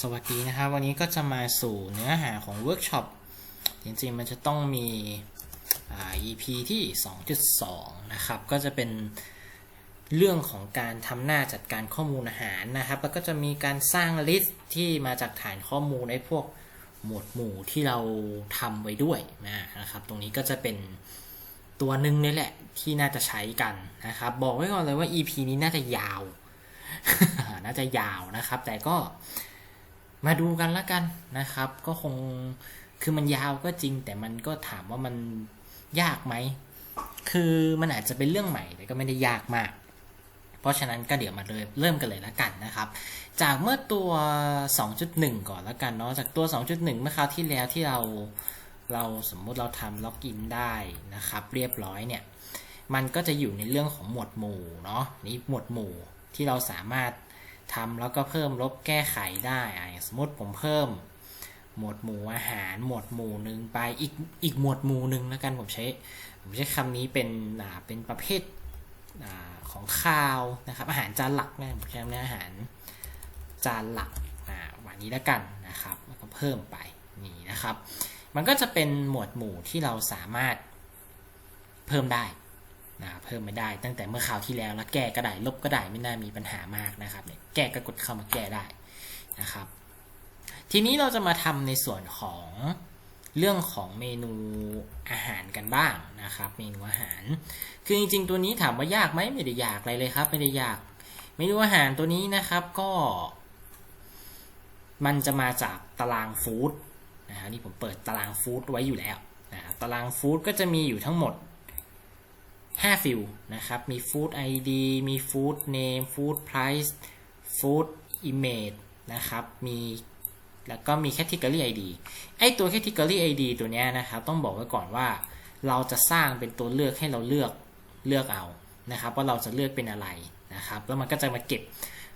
สวัสดีนะครับ วันนี้ก็จะมาสู่เนื้อหาของเวิร์กช็อปจริงๆมันจะต้องมีอ่า EP ที่ 2.2 นะครับ ก็จะเป็นเรื่องของการทำหน้าจัดการข้อมูลอาหารนะครับ แล้วก็จะมีการสร้างลิสต์ที่มาจากฐานข้อมูลในพวกหมวดหมู่ที่เราทำไว้ด้วยนะครับ ตรงนี้ก็จะเป็นตัวหนึ่งนี่แหละที่น่าจะใช้กันนะครับ บอกไว้ก่อนเลยว่า EP นี้น่าจะยาว น่าจะยาวนะครับ แต่ก็ มาดูกันละกันนะครับ ก็คงคือมันยาวก็จริง แต่มันก็ถามว่ามันยากไหม คือมันอาจจะเป็นเรื่องใหม่แต่ก็ไม่ได้ยากมาก เพราะฉะนั้นก็เดี๋ยวมาเลยเริ่มกันเลยละกันนะครับ จากเมื่อตัว 2.1 ก่อนละกันเนาะจากตัว 2.1 เมื่อคราวที่แล้วที่เราเราสมมุติเราทำล็อกอินได้นะครับ เรียบร้อยเนี่ย มันก็จะอยู่ในเรื่องของหมวดหมู่เนาะนี่หมวดหมู่ที่เราสามารถ ทำแล้วก็เพิ่มลบแก้ไขได้สมมติผมเพิ่ม หมวดหมู่อาหาร หมวดหมู่หนึ่งไปอีกอีกหมวดหมู่หนึ่งแล้วกันผมใช้ผมใช้คำนี้เป็นเป็นประเภทอของข้าวนะครับ อาหารจานหลักนะผมใช้คำนี้อาหารจานหลักวันนี้แล้วกันนะครับแล้วก็เพิ่มไปนี่นะครับ มันก็จะเป็นหมวดหมู่ที่เราสามารถเพิ่มได้ เพิ่มไม่ได้ตั้งแต่เมื่อคราวที่แล้วแล้วแก้ก็ได้ลบก็ได้ไม่น่ามีปัญหามากนะครับเนี่ยแก้ก็กดเข้ามาแก้ได้นะครับ ทีนี้เราจะมาทำในส่วนของเรื่องของเมนูอาหารกันบ้างนะครับ เมนูอาหาร คือจริงๆตัวนี้ถามว่ายากไหมไม่ได้ยากอะไรเลยครับ ไม่ได้ยากเมนูอาหารตัวนี้นะครับก็ มันจะมาจากตารางฟู้ดนะครับนี่ผมเปิดตารางฟู้ดไว้อยู่แล้วนะตารางฟู้ดก็จะมีอยู่ทั้งหมด 5 ฟิลนะครับ มี Food ID มี Food Name Food Price Food Image นะครับ มีแล้วก็มี Category ID ไอตัว Category ID ตัวเนี้ยนะครับ ต้องบอกไว้ก่อนว่า เราจะสร้างเป็นตัวเลือกให้เราเลือกเลือกเอานะครับ ว่าเราจะเลือกเป็นอะไรนะครับ แล้วมันก็จะมาเก็บ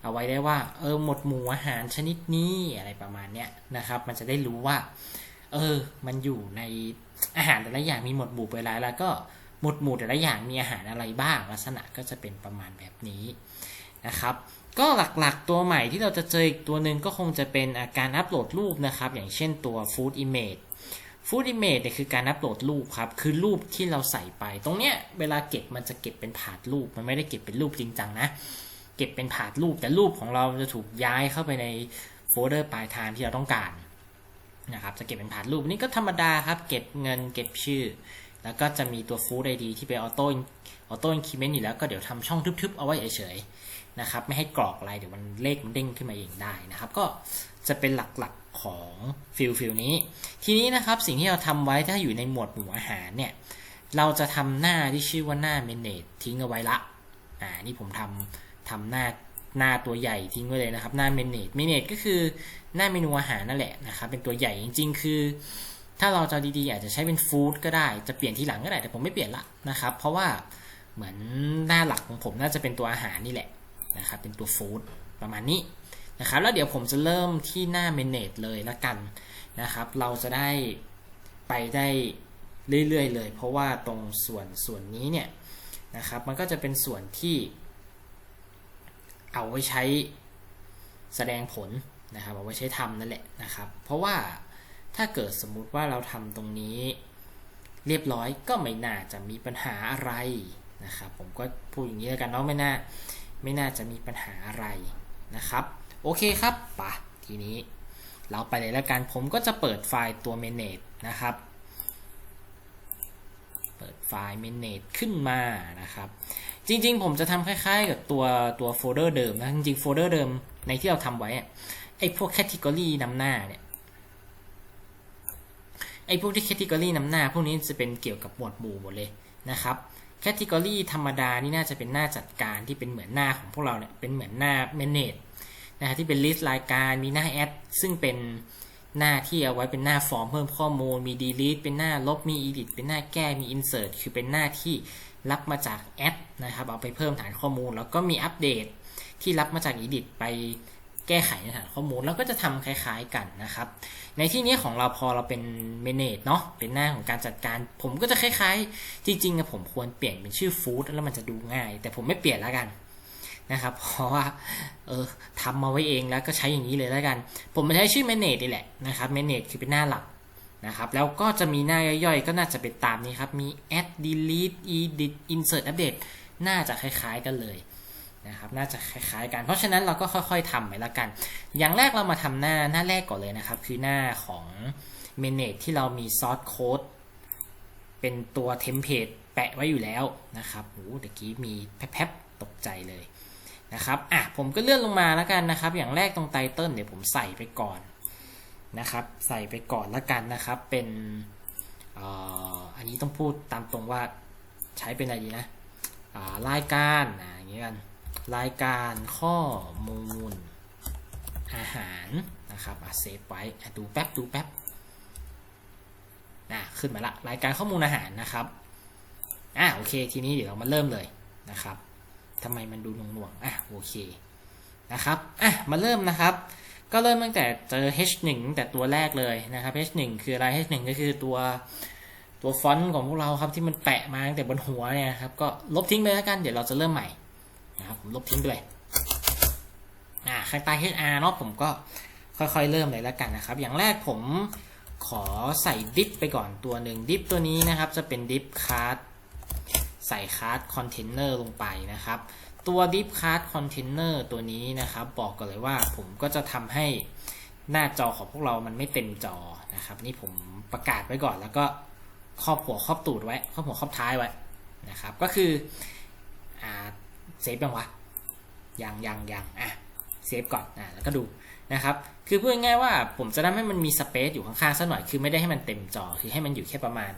เอาไว้ได้ว่า เออหมวดหมู่อาหารชนิดนี้อะไรประมาณเนี้ยนะครับ มันจะได้รู้ว่า เออ มันอยู่ในอาหารแต่ละอย่างมีหมวดหมู่ไปหลายแล้วก็ หมวดหมู่แต่ละอย่างมีอาหารอะไรบ้าง ลักษณะก็จะเป็นประมาณแบบนี้นะครับ ก็หลักๆตัวใหม่ที่เราจะเจออีกตัวหนึ่งก็คงจะเป็นอาการอัปโหลดรูปนะครับ อย่างเช่นตัว Food Image Food Image เนี่ยคือการอัปโหลดรูปครับ คือรูปที่เราใส่ไป ตรงเนี้ยเวลาเก็บมันจะเก็บเป็นผาดรูป มันไม่ได้เก็บเป็นรูปจริงจังนะ เก็บเป็นผาดรูป แต่รูปของเราจะถูกย้ายเข้าไปในโฟลเดอร์ปลายทางที่เราต้องการนะครับ จะเก็บเป็นผาดรูปนี่ก็ธรรมดาครับ เก็บเงิน เก็บชื่อ แล้วก็จะมีตัว Food ID ที่เป็นออโต้ออโต้อินคิเมนต์อยู่แล้วก็เดี๋ยวทำช่องทึบๆ เอาไว้เฉยๆนะครับไม่ให้กรอกอะไรเดี๋ยวมันเลขมันเด้งขึ้นมาเองได้นะครับก็จะเป็นหลักๆของฟิลฟิลนี้ ทีนี้นะครับสิ่งที่เราทำไว้ถ้าอยู่ในหมวดหมู่อาหารเนี่ยเราจะทำหน้าที่ชื่อว่าหน้าเมนเนจทิ้งเอาไว้ละอ่านี่ผมทำทำหน้าหน้าตัวใหญ่ทิ้งไว้เลยนะครับหน้าเมนเนจเมนเนจก็คือหน้าเมนูอาหารนั่นแหละนะครับเป็นตัวใหญ่จริง ๆ คือ ถ้าเราจะดีๆ อาจจะใช้เป็นฟู้ดก็ได้ จะเปลี่ยนทีหลังก็ได้ แต่ผมไม่เปลี่ยนละนะครับ เพราะว่าเหมือนหน้าหลักของผมน่าจะเป็นตัวอาหารนี่แหละนะครับ เป็นตัวฟู้ดประมาณนี้นะครับ แล้วเดี๋ยวผมจะเริ่มที่หน้าเมนเนจเลยละกันนะครับ เราจะได้ไปได้เรื่อยๆเลย เพราะว่าตรงส่วนส่วนนี้เนี่ยนะครับ มันก็จะเป็นส่วนที่ เอาไว้ใช้แสดงผลนะครับ เอาไว้ใช้ทำนั่นแหละนะครับ เพราะว่า ถ้าเกิดสมมุติว่าเราทำตรงนี้ เรียบร้อยก็ไม่น่าจะมีปัญหาอะไรนะครับผมก็พูดอย่างนี้แล้วกันเนาะไม่น่าไม่น่าจะมีปัญหาอะไรนะครับ โอเคครับปะทีนี้เราไปเลยแล้วกันผมก็จะเปิดไฟล์ตัว manage นะครับ เปิดไฟล์ manage ขึ้นมานะครับ จริงๆ ผมจะทำคล้ายๆ กับตัวตัวโฟลเดอร์เดิมนะจริงๆโฟลเดอร์เดิมในที่เราทำไว้ไอ้พวก category นำหน้าเนี่ย ไอ้พวกที่แคตตากรีนำหน้า พวกนี้จะเป็นเกี่ยวกับหมวดหมู่หมดเลยนะครับแคตตากรีธรรมดานี่น่าจะเป็นหน้าจัดการที่เป็นเหมือนหน้าของพวกเราเนี่ยเป็นเหมือนหน้า manage นะฮะที่เป็น list รายการมีหน้า add ซึ่งเป็นหน้าที่เอาไว้เป็นหน้าฟอร์มเพิ่มข้อมูล มี delete เป็นหน้าลบมี edit เป็นหน้าแก้มี insert คือเป็นหน้าที่รับมาจาก add นะครับเอาไปเพิ่มฐานข้อมูล แล้วก็มีอัปเดตที่รับมาจาก edit ไป แก้ไขในฐานข้อมูล แล้วก็จะทำคล้ายๆกันนะครับ ในที่นี้ของเราพอเราเป็น manage เนาะเป็นหน้าของการจัดการ ผมก็จะคล้ายๆ จริงๆอะผมควรเปลี่ยนเป็นชื่อ food แล้วมันจะดูง่าย แต่ผมไม่เปลี่ยนแล้วกันนะครับ เพราะว่าเออทำมาไว้เองแล้วก็ใช้อย่างนี้เลยแล้วกัน ผมมาใช้ชื่อ manage นี่แหละนะครับ manage คือเป็นหน้าหลักนะครับแล้วก็จะมีหน้าย่อยๆ ก็น่าจะเป็นตามนี้ครับ มี add delete edit insert update น่าจะคล้ายๆกันเลย นะครับน่าจะคล้ายๆกัน เพราะฉะนั้นเราก็ค่อยๆทำไปล้วกัน อย่างแรกเรามาทำหน้าหน้าแรกก่อนเลยนะครับ คือหน้าของ manage ที่เรามี source code เป็นตัวเทมเพลตแปะไว้อยู่แล้วนะครับโอ้เมื่อกี้มีแป๊บๆตกใจเลยนะครับอะผมก็เลื่อนลงมาแล้วกันนะครับ อย่างแรกตรงไตเติลเดี๋ยวผมใส่ไปก่อนนะครับ ใส่ไปก่อนแล้วกันนะครับ เป็นอันนี้ต้องพูดตามตรงว่าใช้เป็นอะไรดีนะรายการอ่าอย่างนี้กัน รายการข้อมูล อาหารนะครับอะเซฟไว้ดูแป๊บดูแป๊บนะขึ้นมาละรายการข้อมูลอาหารนะครับอะโอเค ทีนี้เดี๋ยวเรามาเริ่มเลยนะครับทำไมมันดูหน่วงๆอะโอเคนะครับอะมาเริ่มนะครับ ก็เริ่มตั้งแต่เจอ H1 ตั้งแต่ตัวแรกเลยนะครับ H1 คืออะไร H1 ก็คือตัวตัวฟอนต์ของพวกเราครับที่มันแปะมาตั้งแต่บนหัวเนี่ยครับก็ลบทิ้งไปแล้วกันเดี๋ยวเราจะเริ่มใหม่ นะครับผมลบทิ้งด้วยอ่าข้างใต้ HR เนาะผมก็ค่อยๆ เริ่มเลยแล้วกันนะครับ อย่างแรกผมขอใส่ดิฟไปก่อนตัวหนึ่งดิฟตัวนี้นะครับจะเป็นดิฟคาร์ดใส่คาร์ดคอนเทนเนอร์ลงไปนะครับ ตัวดิฟคาร์ดคอนเทนเนอร์ตัวนี้นะครับ บอกกันเลยว่าผมก็จะทำให้หน้าจอของพวกเรามันไม่เต็มจอนะครับ นี่ผมประกาศไว้ก่อนแล้วก็ครอบหัวครอบตูดไว้ครอบหัวครอบท้ายไว้นะครับ ก็คืออ เซฟยังวะยังยังยังอะเซฟก่อนอ่าแล้วก็ดูนะครับ คือพูดง่ายๆว่าผมจะทำให้มันมีสเปซอยู่ข้างๆสักหน่อย คือไม่ได้ให้มันเต็มจอ คือให้มันอยู่แค่ประมาณ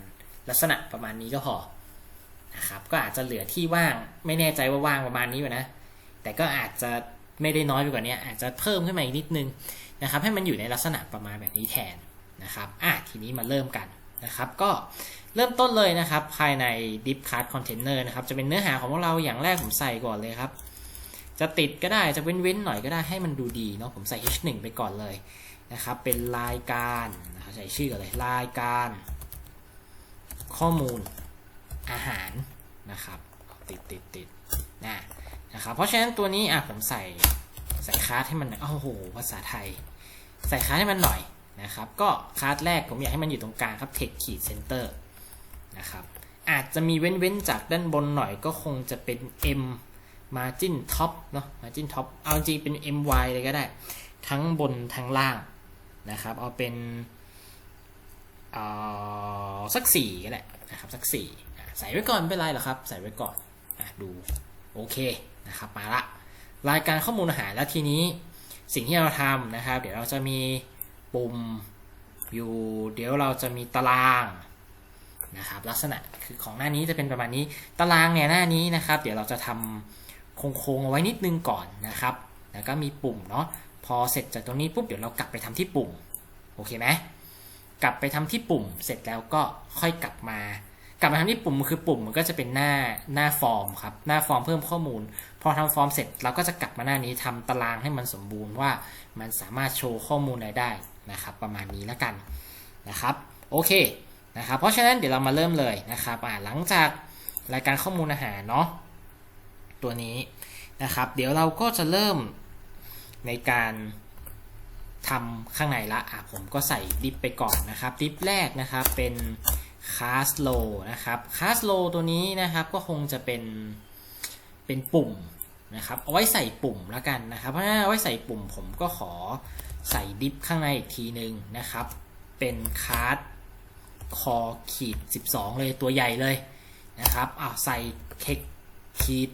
ลักษณะประมาณนี้ก็พอนะครับ ก็อาจจะเหลือที่ว่าง ไม่แน่ใจว่าว่างประมาณนี้อยู่นะ แต่ก็อาจจะไม่ได้น้อยไปกว่านี้ อาจจะเพิ่มขึ้นมาอีกนิดนึงนะครับ ให้มันอยู่ในลักษณะประมาณแบบนี้แทนนะครับ อะทีนี้มาเริ่มกันนะครับ ก็ เริ่มต้นเลยนะครับ ภายใน Deep Card Container นะครับ จะเป็นเนื้อหาของพวกเราอย่างแรกผมใส่ก่อนเลยครับ จะติดก็ได้จะเว้นๆหน่อยก็ได้ให้มันดูดีเนาะผมใส่ h1 ไปก่อนเลยนะครับ เป็นรายการนะครับใส่ชื่ออะไรรายการ ข้อมูลอาหารนะครับ ติดติดติดนะนะครับ เพราะฉะนั้นตัวนี้อะผมใส่ใส่คาร์ดให้มันโอ้โหภาษาไทย ใส่คาร์ดให้มันหน่อยนะครับ ก็คาร์ดแรกผมอยากให้มันอยู่ตรงกลางครับ text ขีด center นะครับ อาจจะมีเว้นๆจากด้านบนหน่อยก็คงจะเป็น m margin top เนาะ margin top เอาจริงเป็น my เลยก็ได้ ทั้งบนทั้งล่างนะครับ เอาเป็นสักสี่ก็ได้นะครับสักสี่ใส่ไว้ก่อนไม่เป็นไรหรอครับ ใส่ไว้ก่อนอดูโอเคนะครับมาละรายการข้อมูลอาหารแล้วทีนี้สิ่งที่เราทำนะครับ เดี๋ยวเราจะมีปุ่มอยู่ เดี๋ยวเราจะมีตาราง นะครับ ลักษณะคือของหน้านี้จะเป็นประมาณนี้ ตารางเนี่ยหน้านี้นะครับ เดี๋ยวเราจะทำโค้งๆเอาไว้นิดนึงก่อนนะครับ แล้วก็มีปุ่มเนาะ พอเสร็จจากตรงนี้ปุ๊บเดี๋ยวเรากลับไปทำที่ปุ่ม โอเคไหมกลับไปทำที่ปุ่ม เสร็จแล้วก็ค่อยกลับมา กลับมาทำที่ปุ่มคือปุ่มมันก็จะเป็นหน้าหน้าฟอร์มครับ หน้าฟอร์มเพิ่มข้อมูล พอทำฟอร์มเสร็จเราก็จะกลับมาหน้านี้ทำตารางให้มันสมบูรณ์ว่ามันสามารถโชว์ข้อมูลอะไรได้นะครับ ประมาณนี้แล้วกันนะครับ โอเค นะครับเพราะฉะนั้นเดี๋ยวเรามาเริ่มเลยนะครับอ่าหลังจากรายการข้อมูลอาหารเนาะตัวนี้นะครับ เดี๋ยวเราก็จะเริ่มในการทำข้างในละอะผมก็ใส่ดิฟไปก่อนนะครับดิฟแรกนะครับเป็นคาสโลนะครับคาสโลตัวนี้นะครับก็คงจะเป็นเป็นปุ่มนะครับเอาไว้ใส่ปุ่มแล้วกันนะครับเพราะฉะนั้นเอาไว้ใส่ปุ่มผมก็ขอใส่ดิฟข้างในอีกทีหนึ่งนะครับ เป็นคาร์ด คอขีด 12 เลยตัวใหญ่เลยนะครับอ้าวใส่เค็กขีด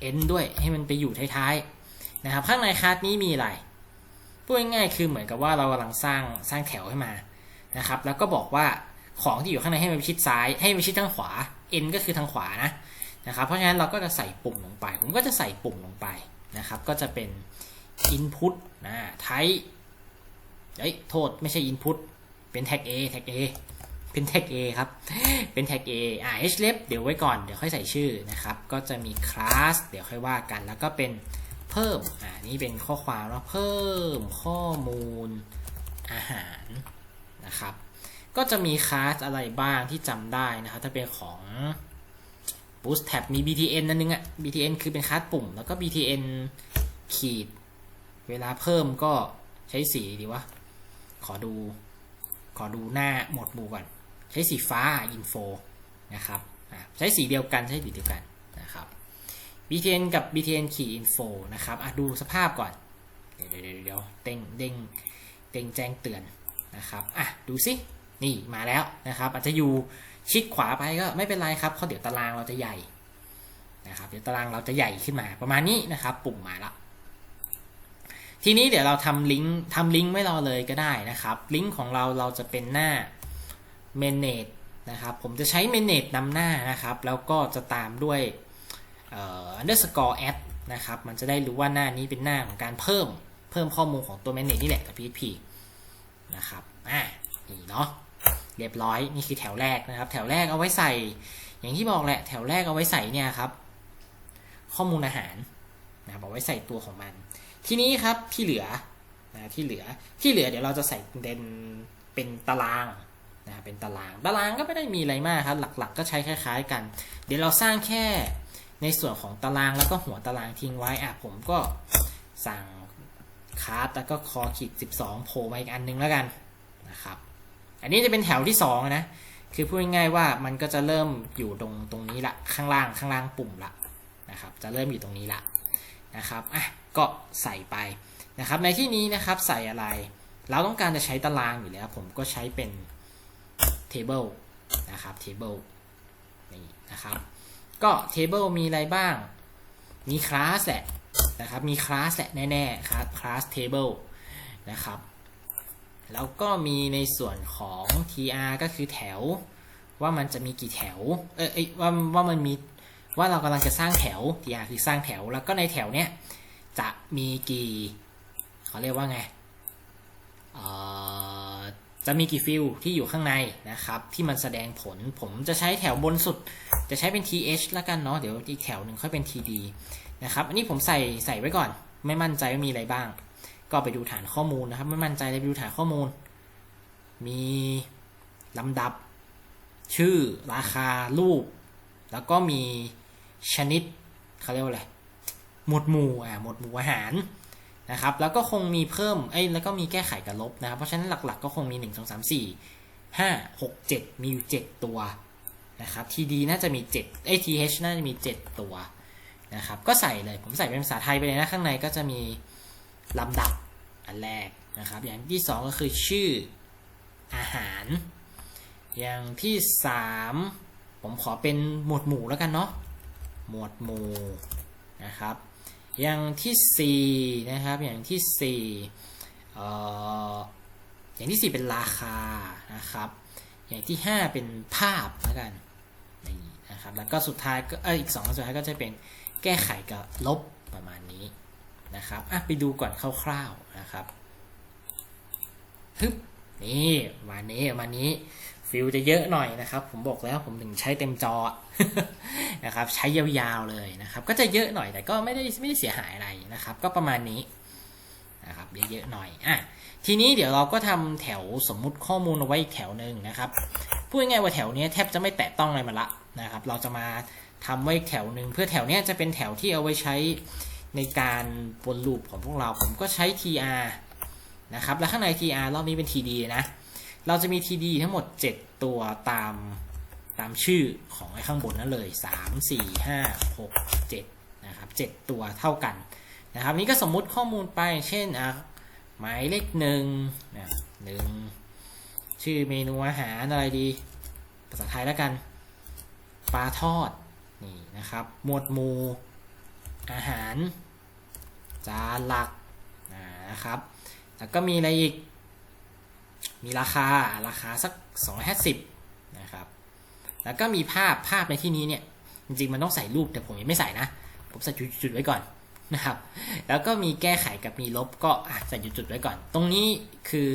เอ็นด้วยให้มันไปอยู่ท้ายๆนะครับข้างในคาร์ดนี้มีอะไรพูดง่ายๆคือเหมือนกับว่าเรากำลังสร้างสร้างแถวให้มานะครับแล้วก็บอกว่าของที่อยู่ข้างในให้มันชิดซ้าย ให้มันชิดทางขวา N ก็คือทางขวานะนะครับเพราะฉะนั้นเราก็จะใส่ปุ่มลงไป ผมก็จะใส่ปุ่มลงไปนะครับก็จะเป็น input นะ type เอ้ยโทษไม่ใช่ input เป็น tag A tag A เป็น tag A ครับ เป็น tag A อ่า href เดี๋ยวไว้ก่อน เดี๋ยวค่อยใส่ชื่อนะครับ ก็จะมี class เดี๋ยวค่อยว่ากัน แล้วก็เป็นเพิ่ม อ่า นี่เป็นข้อความว่าเพิ่มข้อมูลอาหารนะครับ ก็จะมีคลาสอะไรบ้างที่จำได้นะครับ ถ้าเป็นของ bootstrap มี btn นั่นนึงอะ btn คือเป็นคลาสปุ่ม แล้วก็ btn ขีด เวลาเพิ่มก็ใช้สีดีวะ ขอดู ขอดูหน้าหมวดหมู่ก่อน ใช้สีฟ้า info นะครับใช้สีเดียวกันใช้สีเดียวกันนะครับ btn กับ btn ขีด info นะครับอะดูสภาพก่อน เดี๋ยวเดี๋ยวเดี๋ยวเด้งเด้งเด้งแจ้งเตือนนะครับอะดูสินี่มาแล้วนะครับ อาจจะอยู่ชิดขวาไปก็ไม่เป็นไรครับเพราะเดี๋ยวตารางเราจะใหญ่นะครับเดี๋ยวตารางเราจะใหญ่ขึ้นมาประมาณนี้นะครับ ปุ่มมาและ ทีนี้เดี๋ยวเราทำลิงก์ทำลิงก์ไม่รอเลยก็ได้นะครับ ลิงก์ของเราเราจะเป็นหน้า manage นะครับ ผมจะใช้ manage นำหน้านะครับ แล้วก็จะตามด้วย underscore add นะครับ มันจะได้รู้ว่าหน้านี้เป็นหน้าของการเพิ่มเพิ่มข้อมูลของตัว manage นี่แหละกับ PHP นะครับ อ่า นี่เนาะ เรียบร้อย นี่คือแถวแรกนะครับ แถวแรกเอาไว้ใส่ อย่างที่บอกแหละ แถวแรกเอาไว้ใส่เนี่ยครับ ข้อมูลอาหารนะครับเอาไว้ใส่ตัวของมัน ทีนี้ครับที่เหลือนะที่เหลือที่เหลือเดี๋ยวเราจะใส่เป็นเป็นตารางนะเป็นตาราง ตารางก็ไม่ได้มีอะไรมากครับ หลักๆ ก็ใช้คล้าย ๆ กัน เดี๋ยวเราสร้างแค่ในส่วนของตารางแล้วก็หัวตารางทิ้งไว้อะผมก็สั่งคาร์ดแล้วก็คอขีด12โผล่มาอีกอันนึงแล้วกันนะครับอันนี้จะเป็นแถวที่2นะคือพูดง่ายๆว่ามันก็จะเริ่มอยู่ตรงตรงนี้ละข้างล่างข้างล่างปุ่มละนะครับจะเริ่มอยู่ตรงนี้ละนะครับอะ ก็ใส่ไปนะครับในที่นี้นะครับใส่อะไร เราต้องการจะใช้ตารางอยู่แล้ว ผมก็ใช้เป็น table นะครับ table นี่นะครับ ก็ table มีอะไรบ้าง มี class แหละนะครับ มี class แหละแน่ๆครับ class table นะครับ แล้วก็มีในส่วนของ tr ก็คือแถว ว่ามันจะมีกี่แถว เออเอยว่าว่ามันมีว่าเรากำลังจะสร้างแถว tr คือสร้างแถว แล้วก็ในแถวเนี้ย จะมีกี่เขาเรียกว่าไงจะมีกี่ฟิลที่อยู่ข้างในนะครับ ที่มันแสดงผลผมจะใช้แถวบนสุด จะใช้เป็น th ล้วกันเนาะเดี๋ยวอีกแถวหนึ่งค่อยเป็น td นะครับ อันนี้ผมใส่ใส่ไว้ก่อน ไม่มั่นใจว่ามีอะไรบ้าง ก็ไปดูฐานข้อมูลนะครับ ไม่มั่นใจเลยไปดูฐานข้อมูล มีลำดับ ชื่อราคารูป แล้วก็มีชนิดเขาเรียกว่าอะไร หมวดหมู่อ่าหมวดหมู่อาหารนะครับแล้วก็คงมีเพิ่มเอ้แล้วก็มีแก้ไขกับลบนะครับเพราะฉะนั้นหลักๆก็คงมี 1 2 3 4 5 6 7 มีอยู่ 7 ตัวนะครับ TD น่าจะมี7เอ้ TH น่าจะมี 7 ตัวนะครับก็ใส่เลยผมใส่เป็นภาษาไทยไปเลยนะข้างในก็จะมีลำดับอันแรกนะครับอย่างที่ 2 ก็คือชื่ออาหาร อย่างที่ 3 ผมขอเป็นหมวดหมู่แล้วกันเนาะหมวดหมู่นะครับ อย่างที่4นะครับอย่างที่4เอ่ออย่างที่ 4 เป็นราคานะครับ อย่างที่ 5 เป็นภาพแล้วกันนี่นะครับแล้วก็สุดท้ายก็เอออีก2อันสุดท้ายก็จะเป็นแก้ไขกับลบประมาณนี้นะครับอะไปดูก่อนคร่าวๆนะครับฮึบนี่มานี้มานี้ ฟิลจะเยอะหน่อยนะครับ ผมบอกแล้วผมถึงใช้เต็มจอนะครับ ใช้ยาวๆเลยนะครับ ก็จะเยอะหน่อยแต่ก็ไม่ได้ไม่ได้เสียหายอะไรนะครับ ก็ประมาณนี้นะครับเยอะๆหน่อยอะทีนี้เดี๋ยวเราก็ทำแถวสมมุติข้อมูลเอาไว้อีกแถวหนึ่งนะครับพูดง่ายๆว่าแถวนี้แทบจะไม่แตะต้องอะไรมันละนะครับ เราจะมาทำไว้อีกแถวหนึ่งเพื่อแถวเนี้ยจะเป็นแถวที่เอาไว้ใช้ในการวนลูปของพวกเราผมก็ใช้ tr นะครับ แล้วข้างใน tr รอบนี้เป็น td นะ เราจะมี td ทั้งหมด 7 ตัวตามตามชื่อของไอ้ข้างบนนั่นเลย 3 4 5 6 7 นะครับ 7 ตัวเท่ากันนะครับ นี้ก็สมมุติข้อมูลไป เช่นอะหมายเลขหนึ่งนะหนึ่งชื่อเมนูอาหารอะไรดี ภาษาไทยแล้วกัน ปลาทอด นี่นะครับ หมวดหมู่อาหาร จานหลักนะครับ แล้วก็มีอะไรอีก มีราคาราคาสัก 250นะครับแล้วก็มีภาพภาพในที่นี้เนี่ยจริงๆมันต้องใส่รูปแต่ผมยังไม่ใส่นะ ผมใส่จุดๆไว้ก่อนนะครับ แล้วก็มีแก้ไขกับมีลบก็ใส่จุดๆไว้ก่อน ตรงนี้คือ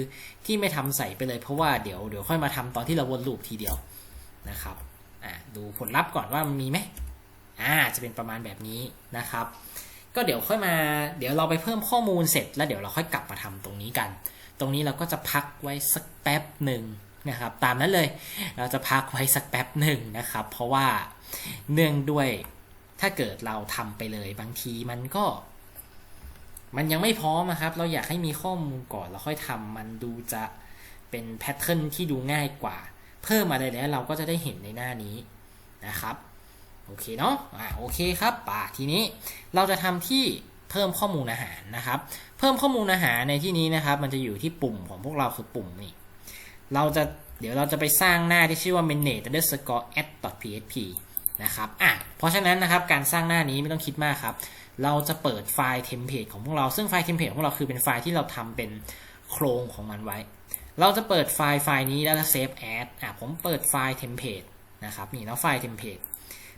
ที่ไม่ทำใส่ไปเลยเพราะว่าเดี๋ยวเดี๋ยวค่อยมาทำตอนที่เราวนลูปทีเดียวนะครับอ่าดูผลลัพธ์ก่อนว่ามันมีไหมอ่าจะเป็นประมาณแบบนี้นะครับ ก็เดี๋ยวค่อยมาเดี๋ยวเราไปเพิ่มข้อมูลเสร็จ แล้วเดี๋ยวเราค่อยกลับมาทำตรงนี้กัน รงนี้เราก็จะพักไว้สักแป๊บหนึ่งนะครับ ตามนั้นเลยเราจะพักไว้สักแป๊บหนึ่งนะครับ เพราะว่าเนื่องด้วยถ้าเกิดเราทำไปเลยบางทีมันก็ มันยังไม่พร้อมนะครับ เราอยากให้มีข้อมูลก่อนแล้วค่อยทำมันดูจะเป็นแพทเทิร์นที่ดูง่ายกว่า เพิ่มอะไรแล้วเราก็จะได้เห็นในหน้านี้นะครับ โอเคเนาะอ่าโอเคครับป่าทีนี้เราจะทำที่ เพิ่มข้อมูลอาหารนะครับ เพิ่มข้อมูลอาหารในที่นี้นะครับ มันจะอยู่ที่ปุ่มของพวกเราคือปุ่มนี่เราจะเดี๋ยวเราจะไปสร้างหน้าที่ชื่อว่า manage underscore add php นะครับอะเพราะฉะนั้นนะครับการสร้างหน้านี้ไม่ต้องคิดมากครับ เราจะเปิดไฟล์เทมเพลตของพวกเราซึ่งไฟล์เทมเพลตของพวกเราคือเป็นไฟล์ที่เราทำเป็นโครงของมันไว้ เราจะเปิดไฟล์ไฟล์นี้แล้วเซฟแอดอะผมเปิดไฟล์เทมเพลตนะครับนี่แล้วไฟล์เทมเพลต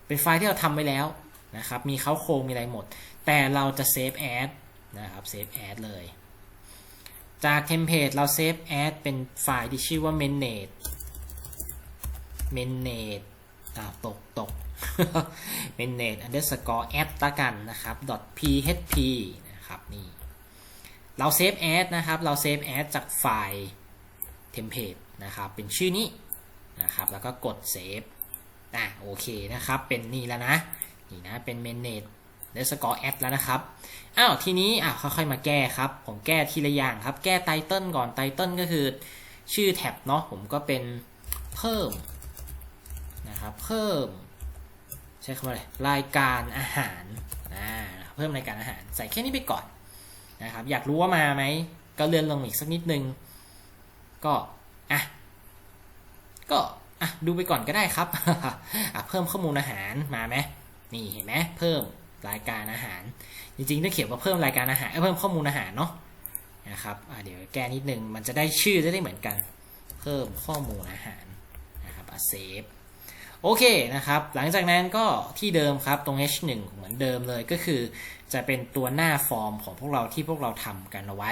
เป็นไฟล์ที่เราทำไว้แล้วนะครับมีเขาโครงมีอะไรหมด แต่เราจะเซฟแอดนะครับเซฟแอดเลย จากเทมเพลตเราเซฟแอดเป็นไฟล์ที่ชื่อว่า manage manage อ่าตกตก manage underscore add ละกันนะครับ php นะครับนี่เราเซฟแอดนะครับ เราเซฟแอดจากไฟล์เทมเพลตนะครับ เป็นชื่อนี้นะครับ แล้วก็กดเซฟอะโอเคนะครับ เป็นนี่แล้วนะ นี่นะ เป็น manage underscore add แล้วนะครับอ้าวทีนี้อะค่อยๆมาแก้ครับ ผมแก้ทีละอย่างครับ แก้ไตเติลก่อนไตเติลก็คือชื่อแท็บเนาะผมก็เป็นเพิ่มนะครับเพิ่ม ใช้คำว่าอะไรรายการอาหารอ่าเพิ่มรายการอาหาร ใส่แค่นี้ไปก่อนนะครับ อยากรู้ว่ามาไหมก็เลื่อนลงอีกสักนิดนึง ก็อะก็อะดูไปก่อนก็ได้ครับอะเพิ่มข้อมูลอาหารมาไหมนี่เห็นไหมเพิ่ม รายการอาหาร จริงๆต้องเขียนว่าเพิ่มรายการอาหารเอ้ยเพิ่มข้อมูลอาหารเนาะนะครับเดี๋ยวแก้นิดนึงมันจะได้ชื่อจะได้เหมือนกัน เพิ่มข้อมูลอาหารนะครับอะเซฟโอเคนะครับ หลังจากนั้นก็ที่เดิมครับตรง h1 เหมือนเดิมเลยก็คือ จะเป็นตัวหน้าฟอร์มของพวกเราที่พวกเราทำกันเอาไว้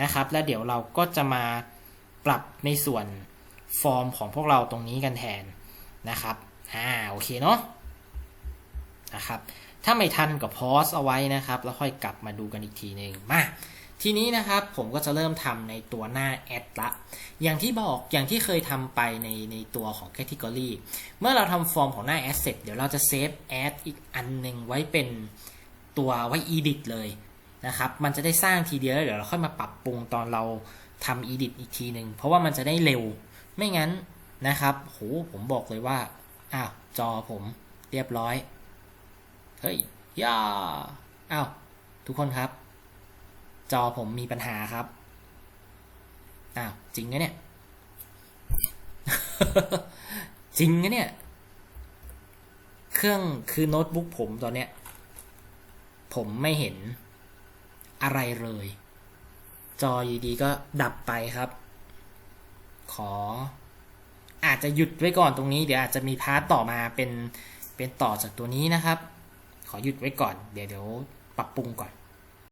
นะครับ แล้วเดี๋ยวเราก็จะมาปรับในส่วนฟอร์มของพวกเราตรงนี้กันแทนนะครับ อ่า โอเคเนาะ นะครับ ถ้าไม่ทันก็พอสเอาไว้นะครับ แล้วค่อยกลับมาดูกันอีกทีหนึ่งมาทีนี้นะครับผมก็จะเริ่มทำในตัวหน้าแอดละ อย่างที่บอกอย่างที่เคยทำไปในในตัวของ Category เมื่อเราทำฟอร์มของหน้าแอดเสร็จเดี๋ยวเราจะเซฟแอดอีกอันหนึ่งไว้เป็นตัวไว้ edit เลยนะครับ มันจะได้สร้างทีเดียวแล้วเดี๋ยวเราค่อยมาปรับปรุงตอนเราทำ edit อีกทีหนึ่งเพราะว่ามันจะได้เร็ว ไม่งั้นนะครับโหผมบอกเลยว่าอ้าวจอผมเรียบร้อย เฮ้ยย่าอ้าวทุกคนครับ จอผมมีปัญหาครับ อ้าว จริงนะเนี่ย จริงนะเนี่ย เครื่องคือโน้ตบุ๊กผมตอนเนี้ย ผมไม่เห็นอะไรเลย จออยู่ดีก็ดับไปครับ ขอ อาจจะหยุดไว้ก่อนตรงนี้ เดี๋ยวอาจจะมีพาร์ตต่อมาเป็นเป็นต่อจากตัวนี้นะครับ ขอหยุดไว้ก่อน เดี๋ยวเดี๋ยวปรับปรุงก่อน